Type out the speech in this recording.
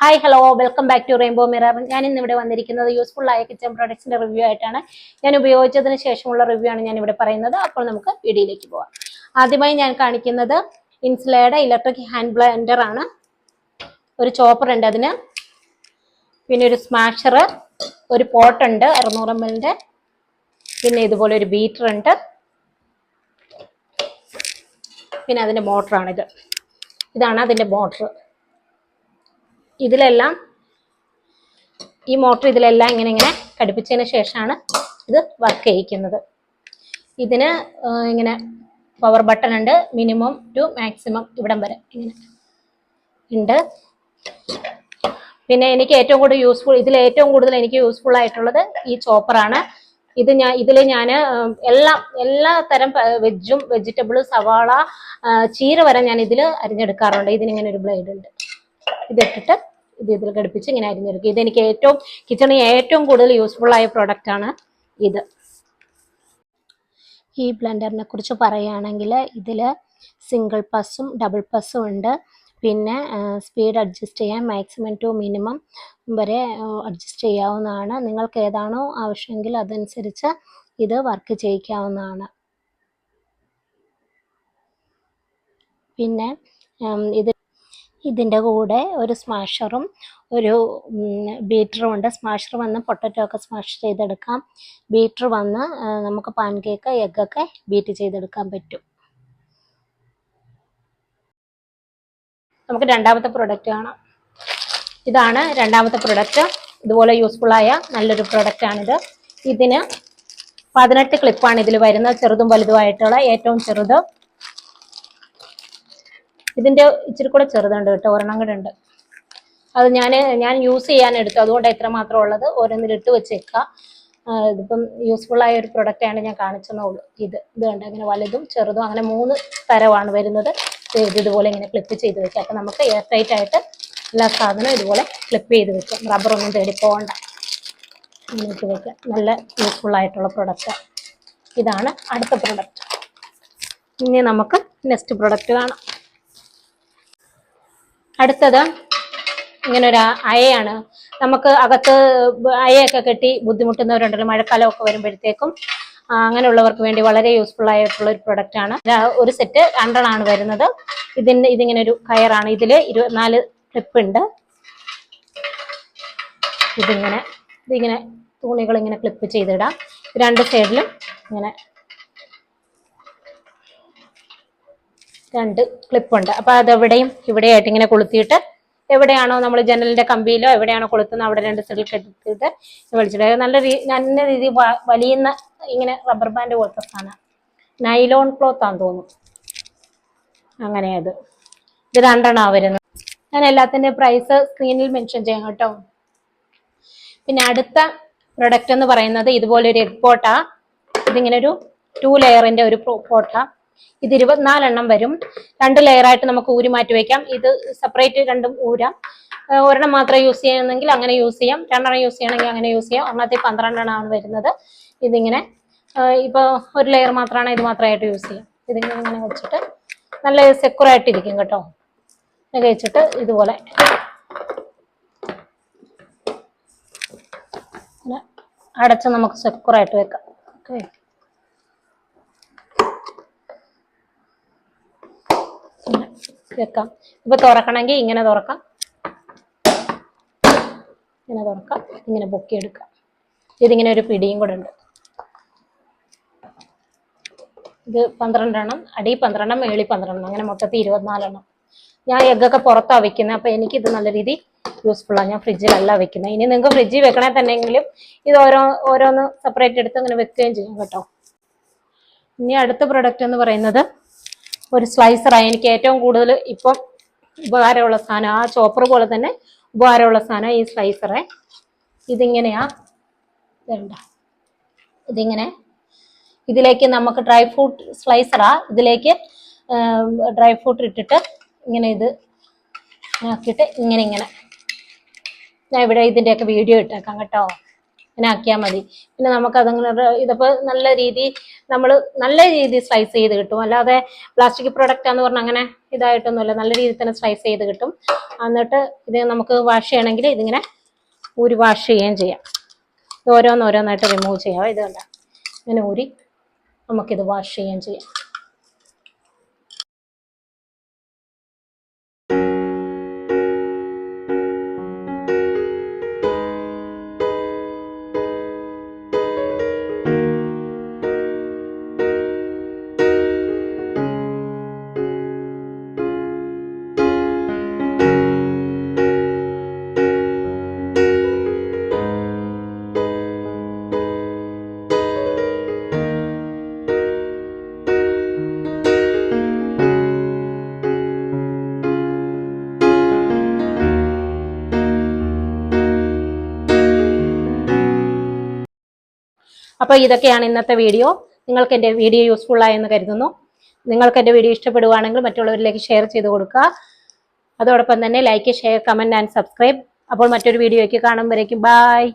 Hi hello welcome back to rainbow mirror ഞാൻ ഇന്ന് ഇവിടെ വന്നിരിക്കുന്നത് യൂസ്ഫുൾ ആയ കിച്ചൺ പ്രോഡക്ട്സിന്റെ റിവ്യൂ ആയിട്ടാണ്. ഞാൻ ഉപയോഗിച്ചതിന് ശേഷമുള്ള റിവ്യൂ ആണ് ഞാൻ ഇവിടെ പറയുന്നത്. അപ്പോൾ നമുക്ക് വീഡിയോയിലേക്ക് പോവാം. ആദ്യമായി ഞാൻ കാണിക്കുന്നത് ഇൻസ്ലേഡ് ഇലക്ട്രിക് ഹാൻഡ് ബ്ലെൻഡർ ആണ്. ഒരു ചോപ്പർ ഉണ്ട് അതിന്. പിന്നെ ഒരു സ്മാഷർ ഒരു പോട്ട് ഉണ്ട് അറുന്നൂറ് എം എല്ലിന്റെ പിന്നെ ഇതുപോലെ ഒരു ബീറ്റർ ഉണ്ട്. പിന്നെ അതിന്റെ മോട്ടറാണിത് ഇതാണ് അതിന്റെ മോട്ടർ ഇതിലെല്ലാം ഈ മോട്ടർ ഇതിലെല്ലാം ഇങ്ങനെ ഇങ്ങനെ ഘടിപ്പിച്ചതിന് ശേഷമാണ് ഇത് വർക്ക് ചെയ്യിക്കുന്നത്. ഇതിന് ഇങ്ങനെ പവർ ബട്ടൺ ഉണ്ട്. മിനിമം ടു മാക്സിമം ഇവിടം വരെ ഇങ്ങനെ ഉണ്ട്. പിന്നെ എനിക്ക് ഏറ്റവും കൂടുതൽ യൂസ്ഫുൾ ഇതിൽ ഏറ്റവും കൂടുതൽ എനിക്ക് യൂസ്ഫുൾ ആയിട്ടുള്ളത് ഈ ചോപ്പറാണ് ഇത് ഞാൻ ഇതിൽ ഞാൻ എല്ലാ എല്ലാ തരം വെജും വെജിറ്റബിളും സവാള ചീര വരെ ഞാൻ ഇതിൽ അരിഞ്ഞെടുക്കാറുണ്ട്. ഇതിനിങ്ങനെ ഒരു ബ്ലേഡ് ഉണ്ട്. ഇതിട്ടിട്ട് ഇത് ഇതിൽ ഘടിപ്പിച്ച് ഇങ്ങനെ അരിഞ്ഞെടുക്കും ഇതെനിക്ക് ഏറ്റവും കിച്ചണിൽ ഏറ്റവും കൂടുതൽ യൂസ്ഫുൾ ആയ പ്രോഡക്റ്റ് ആണ് ഇത്. ഈ ബ്ലെൻഡറിനെ കുറിച്ച് പറയുകയാണെങ്കിൽ ഇതിൽ സിംഗിൾ പസ്സും ഡബിൾ പസ്സും ഉണ്ട്. പിന്നെ സ്പീഡ് അഡ്ജസ്റ്റ് ചെയ്യാൻ മാക്സിമം ടു മിനിമം വരെ അഡ്ജസ്റ്റ് ചെയ്യാവുന്നതാണ്. നിങ്ങൾക്ക് ഏതാണോ ആവശ്യമെങ്കിൽ അതനുസരിച്ച് ഇത് വർക്ക് ചെയ്യിക്കാവുന്നതാണ്. പിന്നെ ഇത് ഇതിന്റെ കൂടെ ഒരു സ്മാഷറും ഒരു ബീറ്ററും ഉണ്ട്. സ്മാഷർ വന്ന് പൊട്ടറ്റോ ഒക്കെ സ്മാഷ് ചെയ്തെടുക്കാം. ബീറ്റർ വന്ന് നമുക്ക് പാൻ കേക്ക് എഗ്ഗൊക്കെ ബീറ്റ് ചെയ്തെടുക്കാൻ പറ്റും. നമുക്ക് രണ്ടാമത്തെ പ്രൊഡക്റ്റ് കാണാം. ഇതാണ് രണ്ടാമത്തെ പ്രൊഡക്റ്റ് ഇതുപോലെ യൂസ്ഫുൾ ആയ നല്ലൊരു പ്രൊഡക്റ്റ് ആണിത്. ഇതിന് പതിനെട്ട് ക്ലിപ്പാണ് ഇതിൽ വരുന്നത്. ചെറുതും വലുതുമായിട്ടുള്ള ഏറ്റവും ചെറുത്. ഇതിന്റെ ഇച്ചിരി കൂടെ ചെറുതുണ്ട് കേട്ടോ ഒരെണ്ണം കൂടെ ഉണ്ട്. അത് ഞാൻ ഞാൻ യൂസ് ചെയ്യാൻ എടുത്തു. അതുകൊണ്ട് എത്ര മാത്രം ഉള്ളത്. ഓരോന്നിൽ ഇട്ട് വെച്ചേക്കുക ഇതിപ്പം യൂസ്ഫുൾ ആയ ഒരു പ്രൊഡക്റ്റ് ആണ് ഞാൻ കാണിച്ചെന്നുള്ളൂ. ഇത് ഇത് കണ്ട്? അങ്ങനെ വലുതും ചെറുതും. അങ്ങനെ മൂന്ന് തരമാണ് വരുന്നത്. ഇതുപോലെ ഇങ്ങനെ ക്ലിപ്പ് ചെയ്ത് വെക്കാം. അപ്പം നമുക്ക് എയർ ടൈറ്റ് ആയിട്ട് എല്ലാ സാധനവും ഇതുപോലെ ക്ലിപ്പ് ചെയ്ത് വെക്കാം. റബ്ബറൊന്നും തേടി പോകണ്ട ഇങ്ങനെ വെക്കാം. നല്ല യൂസ്ഫുൾ ആയിട്ടുള്ള പ്രൊഡക്റ്റ് ഇതാണ് അടുത്ത പ്രൊഡക്റ്റ് ഇനി നമുക്ക് നെക്സ്റ്റ് പ്രൊഡക്റ്റ് കാണാം. അടുത്തത് ഇങ്ങനെ ഒരു അയയാണ്. നമുക്ക് അകത്ത് അയയൊക്കെ കെട്ടി ബുദ്ധിമുട്ടുന്നവരുണ്ടല്ലോ മഴക്കാലമൊക്കെ വരുമ്പോഴത്തേക്കും അങ്ങനെയുള്ളവർക്ക് വേണ്ടി വളരെ യൂസ്ഫുൾ ആയിട്ടുള്ള ഒരു പ്രൊഡക്റ്റ് ആണ്. ഒരു സെറ്റ് രണ്ടെണ്ണമാണ് വരുന്നത്. ഇതിന് ഇതിങ്ങനെ ഒരു കയറാണ്. ഇതിൽ ഇരുപത്തിനാല് ക്ലിപ്പ് ഉണ്ട്. ഇതിങ്ങനെ ഇതിങ്ങനെ തുണികൾ ഇങ്ങനെ ക്ലിപ്പ് ചെയ്തിടാം. രണ്ട് സൈഡിലും ഇങ്ങനെ രണ്ട് ക്ലിപ്പുണ്ട് അപ്പൊ അത് എവിടെയും ഇവിടെയായിട്ട് ഇങ്ങനെ കൊളുത്തിയിട്ട് എവിടെയാണോ നമ്മൾ ജനലിന്റെ കമ്പിയിലോ എവിടെയാണോ കൊളുത്തുന്നത് അവിടെ രണ്ട് സൈഡിൽ കെട്ടിട്ട് വലിച്ചിട്ട് നല്ല നല്ല രീതി വലിയുന്ന ഇങ്ങനെ റബ്ബർ ബാൻഡ് പോലത്തെ സാധനം. നൈലോൺ ക്ലോത്ത് ആണെന്ന് തോന്നുന്നു. അങ്ങനെ അത്. ഇത് രണ്ടെണ്ണം വരുന്നത്. ഞാൻ എല്ലാത്തിന്റെ പ്രൈസ് സ്ക്രീനിൽ മെൻഷൻ ചെയ്യാം കേട്ടോ. പിന്നെ അടുത്ത പ്രൊഡക്റ്റ് എന്ന് പറയുന്നത് ഇതുപോലെ ഒരു എഗ് പോട്ടാ ഇതിങ്ങനെ ഒരു ടു ലെയറിന്റെ ഒരു പോട്ടാ ഇത് ഇരുപത്തിനാലെണ്ണം വരും. രണ്ട് ലെയറായിട്ട് നമുക്ക് ഊരി മാറ്റി വയ്ക്കാം ഇത് സെപ്പറേറ്റ് രണ്ടും ഊരാം. ഒരെണ്ണം മാത്രം യൂസ് ചെയ്യണമെങ്കിൽ അങ്ങനെ യൂസ് ചെയ്യാം. രണ്ടെണ്ണം യൂസ് ചെയ്യണമെങ്കിൽ അങ്ങനെ യൂസ് ചെയ്യാം. ഒരെണ്ണത്തിൽ പന്ത്രണ്ടെണ്ണമാണ് വരുന്നത്. ഇതിങ്ങനെ ഇപ്പോൾ ഇപ്പൊ ഒരു ലെയർ മാത്രമാണ് ഇത് മാത്രമായിട്ട് യൂസ് ചെയ്യാം. ഇതിങ്ങനെ ഇങ്ങനെ വെച്ചിട്ട് നല്ല സെക്യൂർ ആയിട്ടിരിക്കും കേട്ടോ. വെച്ചിട്ട് ഇതുപോലെ. അടച്ച് നമുക്ക് സെക്യൂർ ആയിട്ട് വെക്കാം. ഓക്കെ ഇങ്ങനെ വെക്കാം. ഇപ്പൊ തുറക്കണമെങ്കിൽ ഇങ്ങനെ തുറക്കാം. ഇങ്ങനെ തുറക്കാം. ഇങ്ങനെ പൊക്കിയെടുക്കാം. ഇതിങ്ങനെ ഒരു പിടിയും കൂടെ ഉണ്ട്. ഇത് പന്ത്രണ്ടെണ്ണം അടി പന്ത്രണ്ടെണ്ണം മേളി പന്ത്രണ്ടെണ്ണം. അങ്ങനെ മൊത്തത്തിൽ ഇരുപത്തിനാലെണ്ണം. ഞാൻ എഗ്ഗൊക്കെ പുറത്താണ് വെക്കുന്നത് അപ്പൊ എനിക്ക് ഇത് നല്ല രീതി യൂസ്ഫുൾ ആണ് ഞാൻ ഫ്രിഡ്ജിലല്ല വെക്കുന്നത് ഇനി നിങ്ങൾക്ക് ഫ്രിഡ്ജിൽ വെക്കണേ തന്നെങ്കിലും ഇത് ഓരോ ഓരോന്ന് സെപ്പറേറ്റ് എടുത്ത് അങ്ങനെ വെക്കുകയും ചെയ്യും കേട്ടോ. ഇനി അടുത്ത പ്രൊഡക്റ്റ് എന്ന് പറയുന്നത് ഒരു സ്ലൈസറാണ്. എനിക്ക് ഏറ്റവും കൂടുതൽ ഇപ്പം ഉപകാരമുള്ള സാധനം. ആ ചോപ്പർ പോലെ തന്നെ ഉപകാരമുള്ള സാധനം ഈ സ്ലൈസറെ. ഇതിങ്ങനെയാ. ഇതുണ്ട. ഇതിങ്ങനെ. ഇതിലേക്ക് നമുക്ക് ഡ്രൈ ഫ്രൂട്ട് സ്ലൈസറാ. ഇതിലേക്ക് ഡ്രൈ ഫ്രൂട്ട് ഇട്ടിട്ട് ഇങ്ങനെ ഇത് ആക്കിയിട്ട് ഇങ്ങനെ ഇങ്ങനെ. ഞാൻ ഇവിടെ ഇതിന്റെയൊക്കെ വീഡിയോ ഇട്ടേക്കാം കേട്ടോ. ഇങ്ങനെ ആക്കിയാൽ മതി. പിന്നെ നമുക്ക് അതങ്ങനെ ഇതിപ്പോൾ നല്ല രീതി നമ്മൾ നല്ല രീതിയിൽ സ്ലൈസ് ചെയ്ത് കിട്ടും. അല്ലാതെ പ്ലാസ്റ്റിക് പ്രൊഡക്റ്റ് എന്ന് പറഞ്ഞാൽ അങ്ങനെ ഇതായിട്ടൊന്നുമില്ല. നല്ല രീതിയിൽ തന്നെ സ്ലൈസ് ചെയ്ത് കിട്ടും. എന്നിട്ട് ഇത് നമുക്ക് വാഷ് ചെയ്യണമെങ്കിൽ ഇതിങ്ങനെ ഊരി വാഷ് ചെയ്യുകയും ചെയ്യാം. ഇത് ഓരോന്നോരോന്നായിട്ട് റിമൂവ് ചെയ്യാം. ഇത് കണ്ട ഇങ്ങനെ ഊരി നമുക്കിത് വാഷ് ചെയ്യുകയും ചെയ്യാം. അപ്പോൾ ഇതൊക്കെയാണ് ഇന്നത്തെ വീഡിയോ. നിങ്ങൾക്ക് എന്റെ വീഡിയോ യൂസ്ഫുൾ ആയെന്ന് കരുതുന്നു. നിങ്ങൾക്ക് എന്റെ വീഡിയോ ഇഷ്ടപ്പെടുവാണെങ്കിൽ മറ്റുള്ളവരിലേക്ക് ഷെയർ ചെയ്ത് കൊടുക്കുക. അതോടൊപ്പം തന്നെ like share comment and subscribe അപ്പോൾ മറ്റൊരു വീഡിയോയ്ക്ക് കാണുമ്പോഴേക്കും ബായ്